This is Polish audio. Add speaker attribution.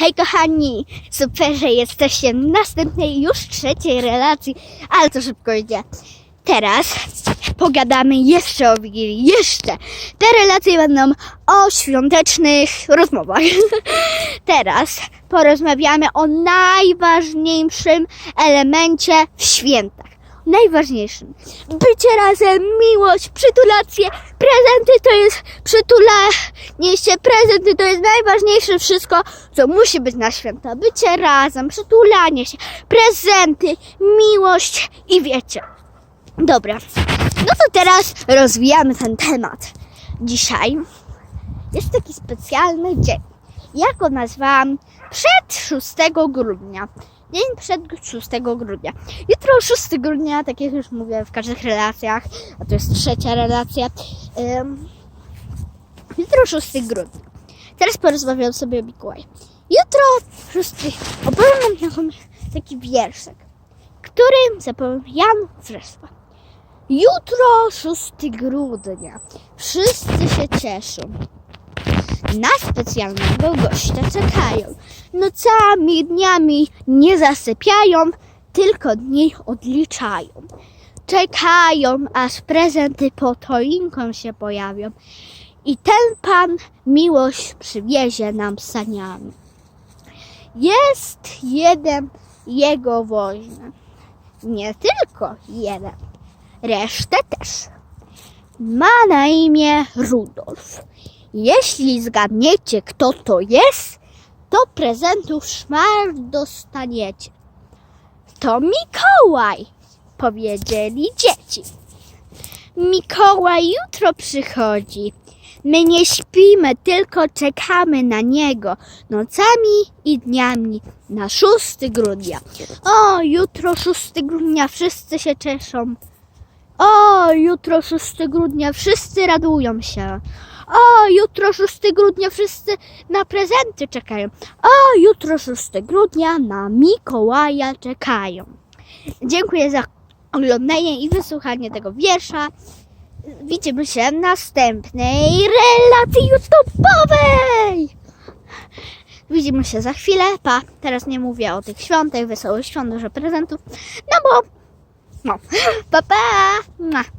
Speaker 1: Hej kochani, super, że jesteście w następnej już trzeciej relacji, ale to szybko idzie. Teraz pogadamy jeszcze o Wigilii, jeszcze. Te relacje będą o świątecznych rozmowach. Teraz porozmawiamy o najważniejszym elemencie w świętach. Najważniejszym. Bycie razem, miłość, przytulacje, prezenty to jest przytulanie się, prezenty to jest najważniejsze wszystko, co musi być na święta. Bycie razem, przytulanie się, prezenty, miłość i wiecie. Dobra, no to teraz rozwijamy ten temat. Dzisiaj jest taki specjalny dzień. Ja go nazwałam przed 6 grudnia. Dzień przed 6 grudnia. Jutro 6 grudnia, tak jak już mówię w każdych relacjach, a to jest trzecia relacja. Ym, jutro 6 grudnia. Teraz porozmawiam sobie o Mikołaju. Jutro 6 opowiem wam taki wierszek, który zapowiem Jan Wrzesła. Jutro 6 grudnia. Wszyscy się cieszą. Na specjalnego gościa czekają. Nocami, dniami nie zasypiają, tylko dni odliczają. Czekają, aż prezenty pod choinką się pojawią. I ten pan miłość przywiezie nam saniami. Jest jeden jego woźny. Nie tylko jeden resztę też. Ma na imię Rudolf. Jeśli zgadniecie, kto to jest, to prezentów szmar dostaniecie. To Mikołaj, powiedzieli dzieci. Mikołaj jutro przychodzi. My nie śpimy, tylko czekamy na niego nocami i dniami na 6 grudnia. O, jutro 6 grudnia wszyscy się cieszą. O, jutro 6 grudnia wszyscy radują się. O, jutro 6 grudnia wszyscy na prezenty czekają. O, jutro 6 grudnia na Mikołaja czekają. Dziękuję za oglądanie i wysłuchanie tego wiersza. Widzimy się w następnej relacji YouTube'owej. Widzimy się za chwilę. Pa. Teraz nie mówię o tych świątek, wesołych świąt, dużo prezentów. No bo no, pa pa!